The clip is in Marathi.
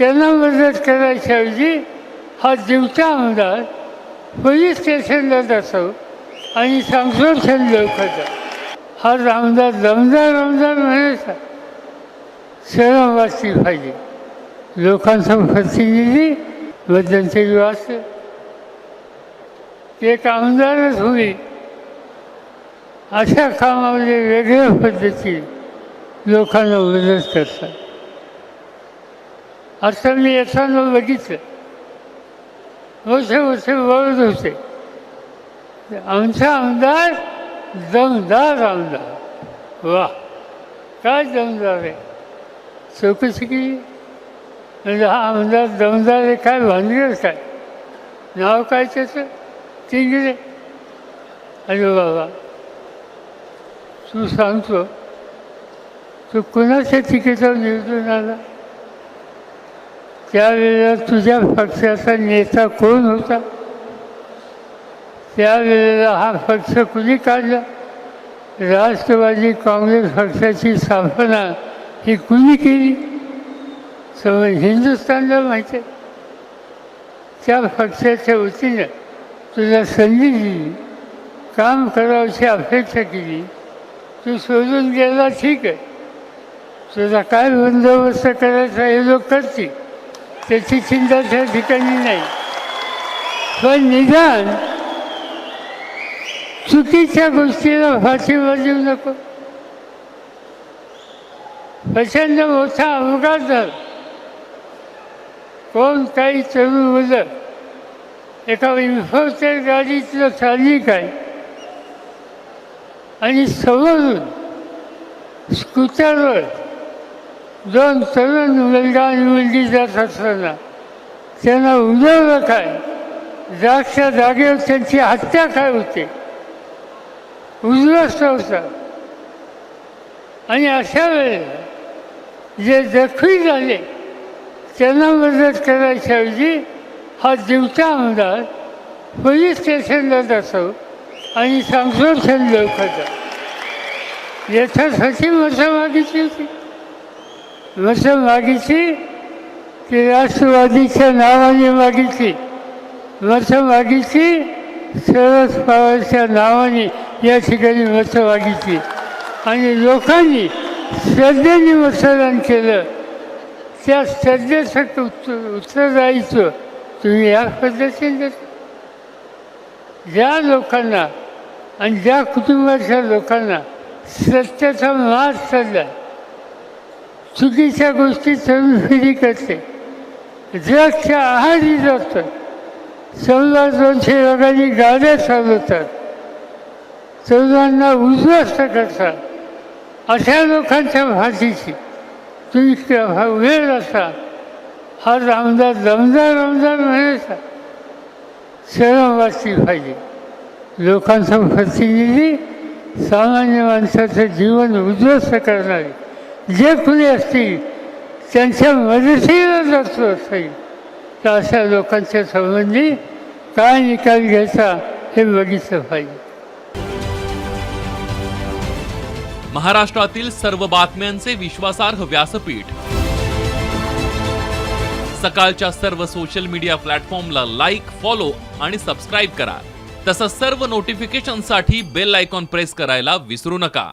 त्यांना मदत करायच्याऐवजी हा दिवचा आमदार पोलीस स्टेशनला जातो आणि संरक्षण लोकांचा हा आमदार दमदार आमदार म्हणायचा शरम वाचली पाहिजे. लोकांसमोर प्रतिनिधी मध्यंतरी वाचलं ते एक आमदारच होईल अशा कामामध्ये वेगळ्या पद्धतीने लोकांना मदत करतात. असं मी येताना बघितलं मोठे मोठे बोलत होते. आमचा आमदार दमदार आमदार वा काय दमदार आहे. चौकशी केली. म्हणजे हा आमदार दमदार आहे काय भानगड काय नाव काय त्याचं? तिंगरे अरे बाबा तू सांगतो तू कुणाच्या तिकीटावर निवडून आला त्यावेळेला तुझ्या पक्षाचा नेता कोण होता? त्यावेळेला हा पक्ष कुणी काढला? राष्ट्रवादी काँग्रेस पक्षाची स्थापना ही कुणी केली? समज हिंदुस्थानला माहिती आहे. त्या पक्षाच्या वतीनं तुला संधी दिली काम करावची अपेक्षा केली तू सोडून गेला ठीक आहे. तुझा काय बंदोबस्त करायचा हे लोक करतील. त्याची चिंता त्या ठिकाणी नाही. पण निदान चुकीच्या गोष्टीला फाशीवर देऊ नको. प्रचंड मोठा अपघात झाला. कोण काही तरुण मुलं एका इन्फोच्या गाडीतलं चालली काय आणि समोरून स्कूटरवर दोन तरुण मुलगा आणि मुलगी जात असताना. त्यांना उडवलं काय? जागच्या जागेवर त्यांची हत्या काय होते? उद्ध्वस्त होता आणि अशा वेळेला जे जखमी झाले त्यांना मदत करायच्याऐवजी हा जीवचा आमदार पोलीस स्टेशनला जातो आणि संरक्षण लवकर याच्यासाठी मतं मागितली होती. मतं मागितली ती राष्ट्रवादीच्या नावाने मागितली. मतं मागितली शरद पवारच्या नावाने या ठिकाणी मतं मागितली आणि लोकांनी श्रद्धेने मतदान केलं. त्या श्रद्धेसाठी उत्तर उत्तरदायित्व तुम्ही या पद्धतीने ज्या लोकांना आणि ज्या कुटुंबाच्या लोकांना सत्याचा मास चालला चुकीच्या गोष्टी चवीफिरी करते. ड्रगच्या आहारी जातं चौदा दोनशे लोकांनी गाड्या चालवतात चौदांना उद्ध्वस्त करतात. अशा लोकांच्या भाषेची तुम्ही वेळ असा? हा आमदार दमदार आमदार म्हणायचा. शरम वाचली पाहिजे लोकांचा प्रतिनिधी सामान्य माणसाचं जीवन उद्ध्वस्त करणारे. जे कुणी असतील त्यांच्या मदतीला जातो असेल. तर अशा लोकांच्या संबंधी काय निकाल घ्यायचा हे बघितलं पाहिजे. महाराष्ट्रातील सर्व बातम्यांचे विश्वासार्ह व्यासपीठ. सकाळच्या सर्व सोशल मीडिया प्लॅटफॉर्मला लाईक फॉलो आणि सबस्क्राईब करा. तसंच सर्व नोटिफिकेशनसाठी बेल आयकॉन प्रेस करायला विसरू नका.